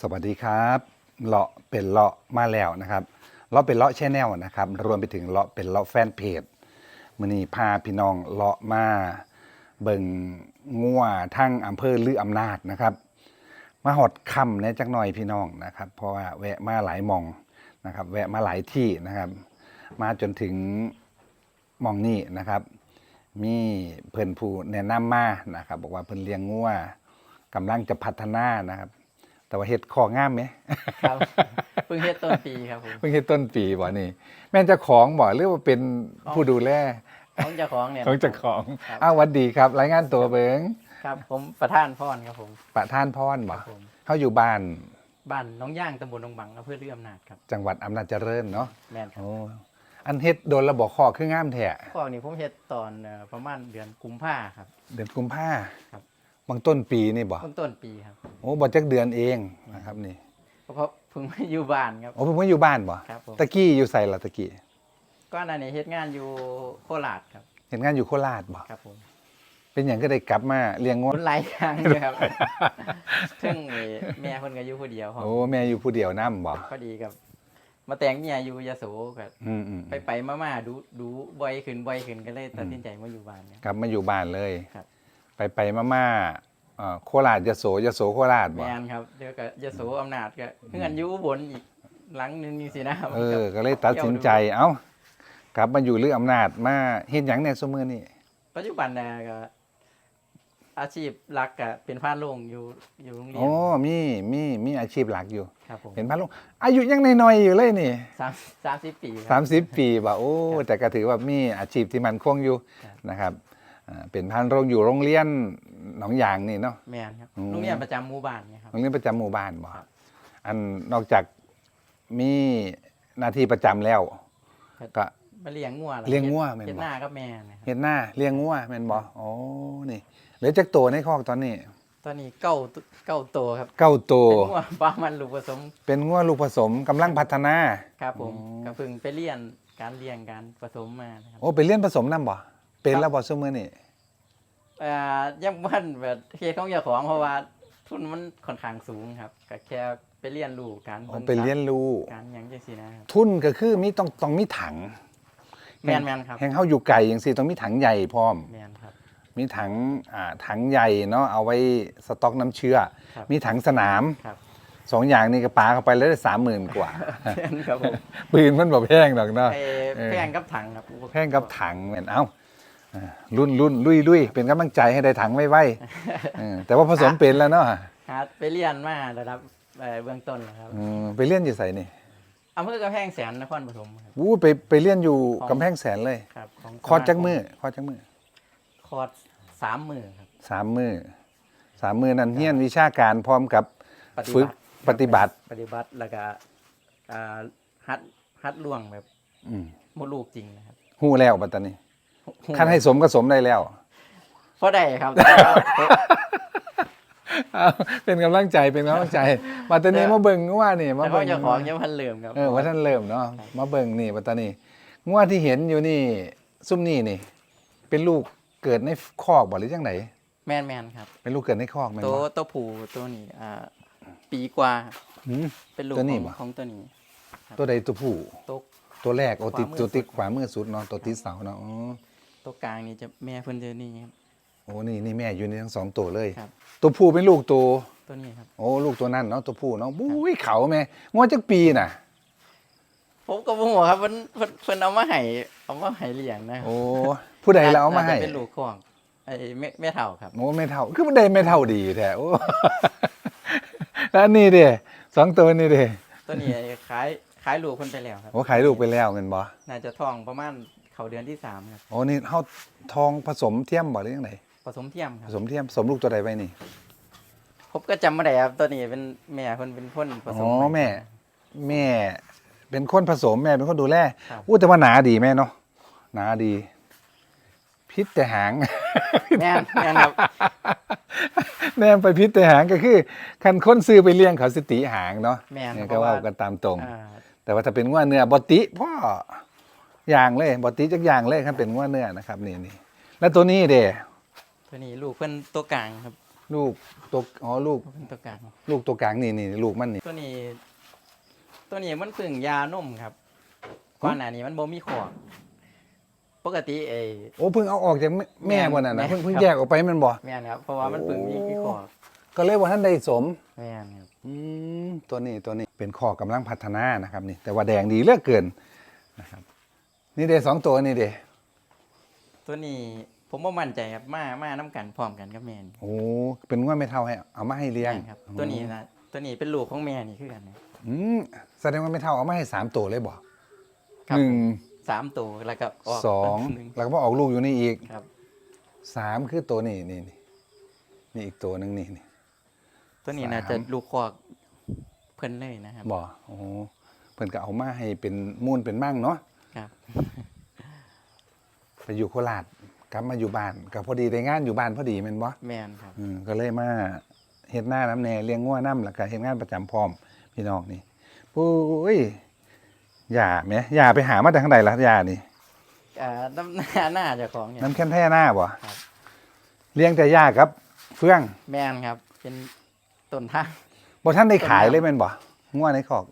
สวัสดีครับเลาะเป็นเลาะมาแล้วนะครับเลาะเป็นเลาะแชนแนลนะครับ รวมไปถึงเลาะเป็นเลาะแฟนเพจมื่อนี้พาพี่น้องเลาะมาเบิ่งงัวทั้งอำเภอลืออำนาจนะครับ มาหอดคำเนี่ยจักหน่อยพี่น้องนะครับ เพราะว่าแวะมาหลายมองนะครับ แวะมาหลายที่นะครับ มาจนถึงมองนี่นะครับ มีเพิ่นผู้แนะนำมานะครับ บอกว่าเพิ่นเลี้ยงงัวกำลังจะพัฒนานะครับ แต่ว่าเฮ็ดของามไหมครับเพิ่งเฮ็ดต้นปีครับผมเพิ่งเฮ็ดต้นปีบ่นี่แม่นเจ้าของบ่หรือว่าเป็นผู้ดูแลของเจ้าของเนี่ยของเจ้าของครับอ้าวหวัดดีครับ รายงานตัวเบิงครับผมประธานพรครับผม ประท่านพรคบ่รับผมเฮาอยู่บ้านบ้านน้องย่างตำบลหนองบังอำเภอเรืออำนาจครับ จังหวัดอำนาจเจริญเนาะแม่นครับโอ้อันเฮ็ดโดนระบอกคอคืองามแท้ข้อนี้ผมเฮ็ดตอนเอ่อประมาณเดือนกุมภาครับ เดือนกุมภาครับ บางต้นปีนี่บ่ต้นต้นปีครับโอ้บ่จักเดือนเองนะครับนี่เพราะเพิ่งมาอยู่บ้านครับโอ้เพิ่งมาอยู่บ้านบ่ครับผมตะกี้อยู่ไสล่ะตะกี้ก็อันนี้เฮ็ดงานอยู่โคราชครับเห็นงานอยู่โคราชบ่ครับผมเป็นหยังก็ได้กลับมาเลี้ยงงัวคนหลายอย่างเลยครับซึ่งแม่เพิ่นก็อยู่ผู้เดียวครับโอ้แม่อยู่ผู้เดียวนํบ่พอดีกับมาแต่งเมียอยู่ยโสก็อืมอืมไปไปๆมาๆดูดูบ่อยขึ้นบ่อยขึ้นก็เลยตัดสินใจมาอยู่บ้านเนี่ยกลับมาอยู่บ้านเลยครับ ไปไปมามาเอ่อโคราชยโสยโสโคราชแมบ่นครับเดี๋ยวก็ยโสอำนาจก็เพื่อนอยู่อุบนอีกหลังหนึงนี่สินะครับเออ ก็เลยตัดสินใจเอ้ากลับมาอยู่เรื่องอำนาจมาเฮ็ดหยังในสมือนี่ปัจจุบันน่ะก็ อาชีพหลักก็เป็นพานโรงอยู่อยู่โรงเรียนโอ้มีมีมีอาชีพหลักอยู่ ครับผมเป็นพันลุงอายุยังน้อยๆอยู่เลยนี่ สามสามสิบปีครับ 30 ปีบ่โอ้ครับแต่ก็ถือว่ามีอาชีพที่มันคงอยู่ครับนะครับอ่า เป็นพันโรงอยู่โรงเรียนหนองยางนี่เนาะแมนครับอืมโรงเรียนประจำหมู่บ้านเนี่ยครับ โรงเรียนประจำหมู่บ้านบ่ครับ อันนอกจากมีหน้าที่ประจำแล้ว ก็มาเลี้ยงงัวแวเลี้ยงงัวแม่นบ่ เฮ็ดหน้ากับแม่นะครับเฮ็ดหน้าเลี้ยงงัวแม่นบ่โอ้นี่เหลือจักตัวในคอกตอนนี้ตอนนี้เก้าตัวเก้าตัวครับเก้าตัวเป็นงัวประมันลูกผสมเป็นงัวลูกผสมกำลังพัฒนา ครับผมอ๋อ ก็เพิ่งไปเรียนการเลี้ยงการผสมมานะครับโอ้เป็นเลี้ยนผสมนํบ่ เป็นแล้วบ่ซุมื้อนี่เอ่อยังบ้านแบบเฮ็ดของเจ้าของเพราะว่าทุนมันค่อนข้างสูงครับก็แค่ไปเรียนรู้การอ๋อเป็นเลี้ยนรู้ การหยังจังซี่นะครับทุนก็คือมีต้องต้องมีถังแม่นแม่นครับแห่งเฮาอยู่ไกลจังซี่ต้องมีถังใหญ่พร้อม แม่นครับ มีถังอ่าถังใหญ่เนาะเอาไว้สต็อกน้ำเชื้อ ครับ มีถังสนามครับ สองอย่างนี้ก็ปาเข้าไปแล้วได้30,000กว่า แม่นครับผมปืนมันบ่แพงดอกเนาะ ไอ้เออแพงกับถังครับแพงกับถังเหมือนเอ้าอ่า รุ่นรุ่นลุยลุยเป็นกำลังใจให้ได้ถังไว้ไว้เออแต่ว่าผสมเป็นแล้วเนาะหาไปเรียนมาระดับเอ่อเบื้องต้นแล้วครับอืมไปเรียนอยู่ไสนี่อำเภอกำแพงแสนนครปฐมครับวู้ไปไปเรียนอยู่ของกำแพงแสนเลยครับของคอร์สจักมือคอร์สจักมือคอร์สสามมือครับสามมือสามมือนั้นเฮียนวิชาการพร้อมกับปฏิฝึกบัติปฏิบัติ ปฏิบัติแล้วก็อ่าฮัดฮัดล่วงแบบอืมมดลูกจริงนะครับหู้แล้วปัตตานี ขั้นให้สมก็สมได้แล้วพอได้ครับแต่ว่าเอาเป็นกำลังใจเป็นกำลังใจปัตตานีมาเบิ่งว่านี่มาแต่เบิ่ว่างเจ้าของยังพันเหลื่อมครับเออว่าท่านเริ่มเนาะมาเบิ่งนี่ปัตตานีงวดที่เห็นอยู่นี่ ซุ่มนี่นี่ เป็นลูกเกิดในคอกบ่หรือจังไหนแมนแมนครับ เป็นลูกเกิดในคอกแม่นตัวบ่ตัวผู้ตัวนี้อ่าปีกว่าครับหืมเป็นลูกตัวนี้ของบ่ของตัวนี้ ตัวใดตัวผู้ตัวตัวแรกโอติดขวามือตัวติดสุดขวามือสุดเนาะตัวติดเสาเนาะอ๋อ ตัวกลางนี่จะแม่เพิ่นเจอนี่ครับ โอ้นี่นี่แม่อยู่ในทั้งสองตัวเลย ครับ ตัวผู้เป็นลูกตัว ตัวนี้ครับ โอ้ลูกตัวนั่นเนาะตัวผู้เนาะบุ้ยเขาแม่งวดจักปีน่ะ ผมก็บ่ฮู้ครับเพิ่นเพิ่นเพิ่นเอามาให้เอามาให้เลี้ยงนะโอ้ผู้ใดเราเอามาให้น่จะเป็นลูกของไอ้แม่แม่เฒ่าครับ โอ้ไม่เท่าคือมันได้ไม่เท่าดีแท้โอ้ แล้วอันนี่เด้สองตัวนี่เด้ตัวนี้ไอ้ขายขายลูกเพิ่นไปแล้วครับ โอ้ขายลูกไปแล้วเงินบ่น่าจะท้องประมาณ เข้าเดือนที่สามครับโอ้นี่เฮาทองผสมเทียมบ่หรือยังไงผสมเทียมคผรับสมเทียมสมลูกตัวใดไว้นี่ ผมก็จำบ่ได้ครับตัวนี้เป็นแม่เพิ่นเป็นคนผสมอ๋อให้แม่แม่ เป็นคนผสมแม่เป็นคนดูแลครับ อู้แต่ว่าหนาดีแม่เนาะหนาดี พิษแต่หาง แม่นแม่นครับ แนมไปพิษแต่หางก็คือ คันคนซื้อไปเลี้ยงเขาสิติหางเนาะแม่นเนี่ยเพก็ราะว่าว่า กันตามตรง อ่าแต่ว่าถ้าเป็นว่าเนื้อบอติพ่อ อย่างเลยบอติจักอย่างเลยครับเป็นว่าเนื้อนะครับนี่นี่แล้วตัวนี้เด้ตัวนี้ลูกเพิ่นตัวกลางครับ ลูกตัวอ๋อลูกเป็นตัวกลาง ลูกตัวกลางนี่นี่ลูกมันนี่ตัวนี้ ตัวนี้มันเพึ่งยานมครับก่อนหน้านี้มันบ่มีขอกปกติไอ้โอ้เพิ่งเอาออกจากแม่แม่บ่น่ะแม่นะเพิ่งเพิ่งครับแยกออกไปแมันบ่แม่นครับเพราะว่ามันเพึ่งมีขอกก็เลยว่าท่านได้สมแม่นครับอืมตัวนี้ตัวนี้เป็นข้อกำลังพัฒนานะครับนี่แต่ว่าแดงดีเหลือกเกินนะครับ นี่เดสองตัวนี่เดตัวนี้ผมบ่มั่นใจครับมามาน้กันพร้อมกันกับแม่นโอ้เป็นง่วไม่เท่าให้เอามาให้เลี้ยงแม่นครับ ตัวนี้นะตัวนี้เป็นลูกของแม่นี่คือกันนะอืมแสดงว่าไม่เท่าเอามาให้สามตัวเลยบ่ครับหนึ่งสามตัวแล้วก็ออกสองหนึ่งแล้วก็มาออกลูกอยู่นี่อีกครับสามคือตัวนี้นี่นี่นี่อีกตัวหนึ่งนี่นี่ตัวนี้น่าสามจะลูกคอกเพิ่นเลยนะครับบ่โอ้เพิ่นก็เอามาให้เป็นมูลเป็นมั่งเนาะ ครับไปอยู่โคราชกลับมาอยู่บ้านก็พอดีได้งานอยู่บ้านพอดีแม่นบ่แม่นครับ อืมก็เลยมาเฮ็ดหน้าน้ำแหน่เลี้ยงงัวน้ำแล้วก็เฮ็ดงานประจำพร้อม พี่น้องนี่ปุ้ยอย่าแหมอย่าไปหามาแต่ข้างใดล่ะอย่านี่ อ่าน้ำหน้าหน้าเจ้าของเนี่ย น้ำแค่นแท้หน้าบ่ครับ เลี้ยงแต่ย่าครับ เฟื่องแม่นครับ เป็นต้นทางบ่ท่านได้ขายเลยแม่นบ่งัวในคอก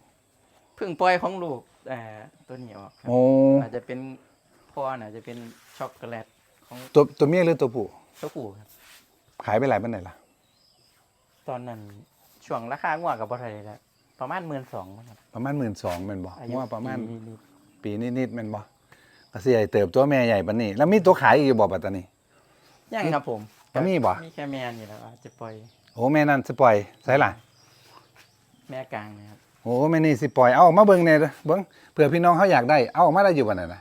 เพึ่งปล่อยของลูก เอ่อตัวนี้ออกครับโอ้อาจจะเป็นพ่อน่าจะเป็นช็อกโกแลตของตัวตัวเมียหรือตัวผู้ตัวผู้ครับ ขายไปหลายปานใดล่ะตอนนั้นช่วงราคางวดกับบ่เท่าไหร่แล้วประมาณ12,000ครับประมาณ12,000แม่นบ่อายุงัวประมาณนิดปีนิดๆแม่นบ่ก็สิใหญ่เติบตัวแม่ใหญ่ปานนี้ แล้วมีตัวขายอีกบ่ปัตตานีๆยังครับผมก็มีบ่มีแค่แม่นี่แหล้วอาจจะปล่อยโอ้แม่นั่นสิปล่อยใส่ล่ะ แม่กลางนะครับ โอ้แม่นี่สิปล่อยเอาออกมาเบิ่งแหน่เด้อเบิ่งเผื่อพี่น้องเขาอยากได้เอาออกมาได้อยู่บ่นั่นนะ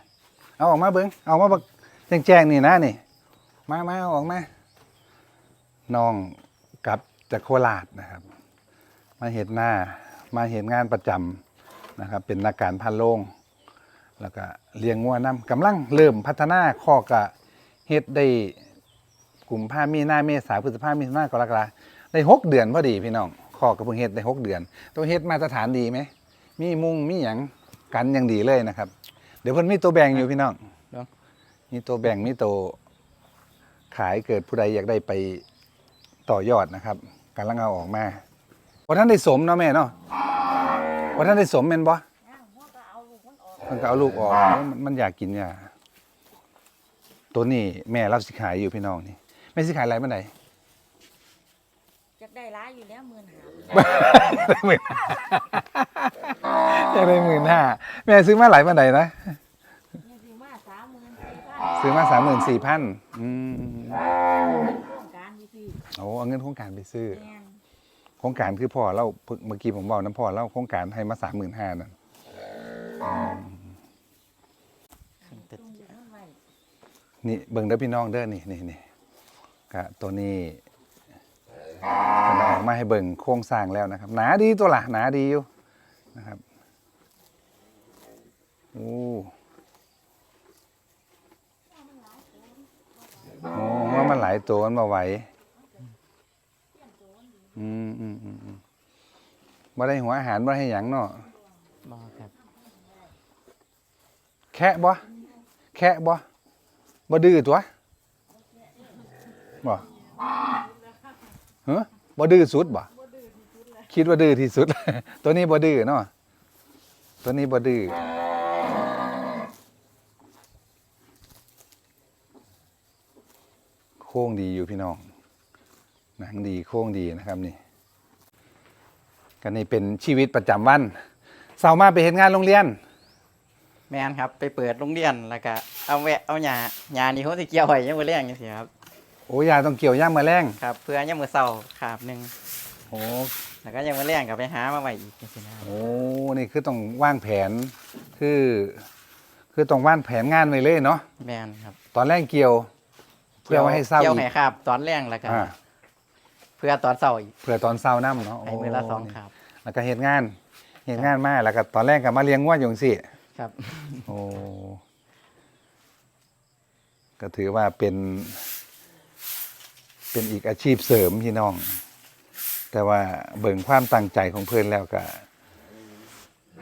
เอาออกมาเบิ่งเอามาเบิ่งแจ้งๆนี่นะนี่มามาออกมาน้องกลับจากโคราชนะครับ มาเฮ็ดหน้ามาเฮ็ดงานประจำนะครับ เป็นนักการพันโรงแล้วก็เลี้ยงงัวนํกำลังเริ่มพัฒนาคอกะเฮ็ดได้กลุ่มผ้ามีหน้าเมษาพฤษภามีนากรกฎาได้หกเดือนพอดีพี่น้อง อกก็เพิ่งเฮ็ดได้หกเดือน ตัวเฮ็ดมาตรฐานดีไหม มีมุงมีหยังกันอย่างดีเลยนะครับ เดี๋ยวเพิ่นมีตัวแบ่งอยู่พี่น้องเนาะมีตัวแบ่งมีตัวขายเกิดผู้ใดอยากได้ไปต่อยอดนะครับกำลังเอาออกมาว่าท่านได้สมเนาะแม่เนาะว่าท่านได้สมแม่นบ่มันก็เอาลูกออกมันมันอยากกินเนี่ยตัวนี้แม่เราสิขายอยู่พี่น้องนี่แม่สิขายอะไรเมื่อไหร่จะ ได้ร้ายอยู่แล้วหมื่นหาได้หมื่นอยากได้หมื่นห้าแม่ซื้อมาหลายเมื่อไหร่นะเนี่ยสิมาสามหมื่นสี่พันซื้อมาสามหมื่นสี่พันอืมโครงการอยู่ที่โอ้เอาเงินโครงการไปซื้อ แม่นโครงการคือพ่อเล่าเพิ่งเมื่อกี้ผมบอกน้ำพ่อเล่าโครงการให้มาสามหมื่นห้านั่นแต่ตุ้งอยู่นั่นไว้นี่เบิ่งเด้อพี่น้องเด้อนี่นี่นี่กะตัวนี้กำลัง ออกมาให้เบิ่งโครงสร้างแล้วนะครับ หนาดีตัวละหนาดีอยู่นะครับโอ้โอ้ว่ามันหลายตัวมันมาไหวอืมอืมอืมอืมบ่ได้หัวอาหารบ่ได้ให้หยังเนาะบ่ครับแคะบ่แคะบ่บ่ดื้อตัวบ่ ฮะบ่ดื้อสุดบ่คิดว่าดื้อที่สุด ตัวนี้บ่ดื้อเนาะตัวนี้บ่ดื้อโค้งดีอยู่พี่น้องหนังดีโค้งดีนะครับนี่ก็นี่เป็นชีวิตประจำวันเสาร์มาไปเห็นงานโรงเรียน แมนครับ ไปเปิดโรงเรียนแล้วก็เอาแวะเอาหญ้าหญ้านี่เขาสิเกี่ยวไว้ยังมื้อแรงจังซี่ครับ โอ้ยาต้องเกี่ยวย่ามมาแรงครับเพื่อยังมื้อเช้าคาบหนึงโอ้แล้วก็ยังมื้อแรงก็ไปหามาไว้อีกจังซี่นะครับโอ้นี่คือต้องวางแผน คือ คือต้องวางแผนงานไว้เลยเนาะแม่นครับตอนแรกเกี่ยว เพื่อไว้ให้เศร้าเกี่ยวอีให้กคาบตอนแรงแล้วก็อ่าเพื่อตอนเช้าอีกเพื่อตอนเศร้าน้ำเนาะให้มื้อละสองคาบแล้วก็เหตุงานเหตุงานมาแล้วก็ตอนแรกก็มาเลี้ยงวัวอย่างสิครับ โอ้ก็ถือว่าเป็น เป็นอีกอาชีพเสริมพี่น้อง แต่ว่าเบิ่งความตั้งใจของเพื่อนแล้วก็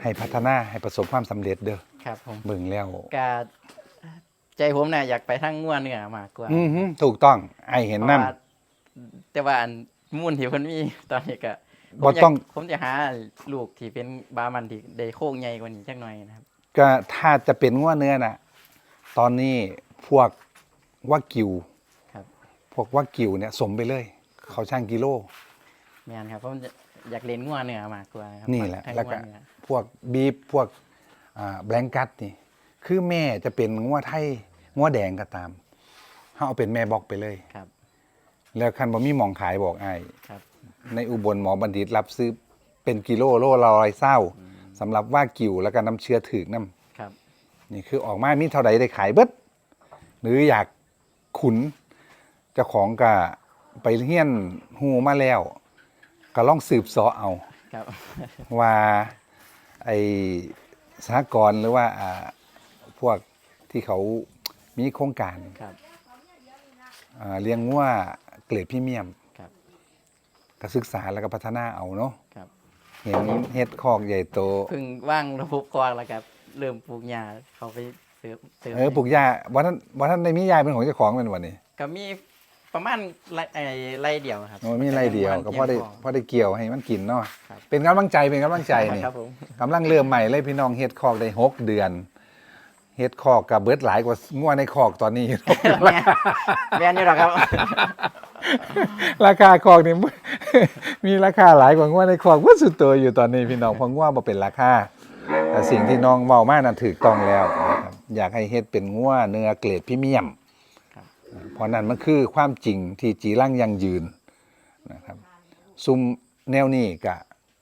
ให้พัฒนาให้ประสบความสำเร็จเด้อครับผมเบิ่งแล้วก็ใจผมน่ะอยากไปทางงัวเนื้อมากกว่าอือฮึถูกต้องไอเห็นเพนั่ราะนว่าแต่ว่าอันมูลที่เพิ่นมีตอนนี้ก็ผมบ่อยากต้องผมจะหาลูกที่เป็นบามันที่ได้โค้งใหญ่กว่านี้จักหน่อยนะครับ ก็ถ้าจะเป็นงัวเนื้อน่ะ ตอนนี้พวกว่ากิวครับ พวกว่ากิวเนี่ยสมไปเลย เขาช่างกิโลแม่นครับผมจะอยากเล่นงัวเนื้อมากกว่าครับนี่แหละให้แล้วงัก็เนื้อพวกบีฟพวกอ่าแบงกัตนี่คือแม่จะเป็นงัวไทยงัวแดงก็ตามเขาเอาเป็นแม่บอกไปเลย ครับ แล้วคันบ่มีหมองขายบอกไอ้ายครับ ในอุบลหมอบัณฑิตรับซื้อเป็นกิโลโลละร้อยเศร้าสำหรับว่ากิวแล้วก็น้ำเชื้อถือกน้ำ ครับ นี่คือออกมามีเท่าใดได้ขายเบิด หรืออยากขุน เจ้าของก็ไปเฮียนหูมาแล้ว ก็ลองสืบเสอเอา ครับ ว่าไอสหกรณ์หรือว่าอ่าพวกที่เขามีโครงการครับ อ่าเลี้ยงวัวเกรดพรีเมียมครับ ก็ศึกษาแล้วก็พัฒนาเอาเนาะครับ เห็นเฮ็ดคอกใหญ่โต เพิ่งว่างระบบคอกแล้วครับ เริ่มปลูกหญ้าเขาไปเสริมเสริมเออปลูกหญ้าบ่ท่านบ่ท่านได้มียายเป็นของเจ้าของเป็นวันนี้ ก็มี ประมาณไร่ไอ้ไร่เดียวครับโอ้มีไรเดียวก็พอได้เพียงพอได้เกี่ยวให้มันกินเนาะครับเป็นกำลังใจเป็นกำลังใจนี่ครับผมกำลังเริ่มใหม่เลยพี่น้องเฮ็ดคอกได้หกเดือนเฮ็ดคอกกับเบิดหลายกว่างัวในคอกตอนนี้ แม่แม่นอยู่หรอกครับ ราคาคอกนี่ มีราคาหลายกว่างัวในคอกว่าสุดตัวอยู่ตอนนี้พี่น้องเพราะงัวบ่เป็นราคาแต่สิ่งที่น้องเว้ามานั้นถูกต้องแล้วนะครับอยากให้เฮ็ดเป็นงัวเนื้อเกรดพรีเมียมครับ เพราะนั้นมันคือความจริงที่จีรังยังยืนนะครับซุมแนวนี้ก็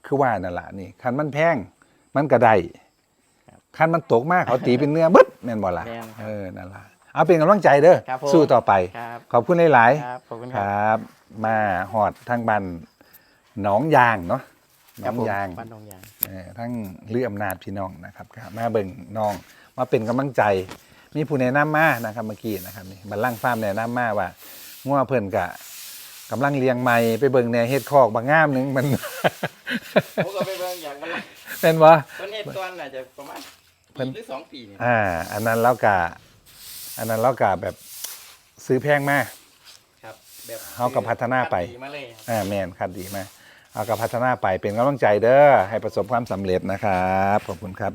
คือว่านั่นล่ะนี่คันมันแพงมันก็ได้คันมันตกมากเขาตีเป็นเนื้อเบิดแม่นบ่ล่ะแม่นครับเออนั่นล่ะเอาเป็นกำลังใจเด้อครับผมสู้ต่อไปครับขอบคุณหลายครับขอบคุณๆคครับรับ มาหอดทางบ้านหนองยางเนาะหนครัอบงผมยางบ้านหนองยางเออทั้งเรืออำนาจพี่น้องนะครับก็มาเบิ่งน้องมาเป็นกำลังใจ มีผู้แนะนำมานะครับเมื่อกี้นะครับนี่บัลลังก์ฟาร์มแนะนำมาว่างัวเพิ่นกะกำลังเลี้ยงใหม่ไปเบิ่งแหนเฮ็ดคอกบางงามหนึงมันผมก็ไปเบิ่งอย่างมันเป็นบ่ต้นเฮ็ดก่อนน่าจะประมาณเพิ่ปีนหรือสองปีนี่อ่า อันนั้นแล้วกะอันนั้นแล้วกะแบบซื้อแพงมากครับแบบเขาก็พัฒนาไปดีมาเลยครับอ่าแม่นคัดดีมากเอากับพัฒนาไปเป็นกำลังใจเด้อให้ประสบความสำเร็จนะครับขอบคุณครับ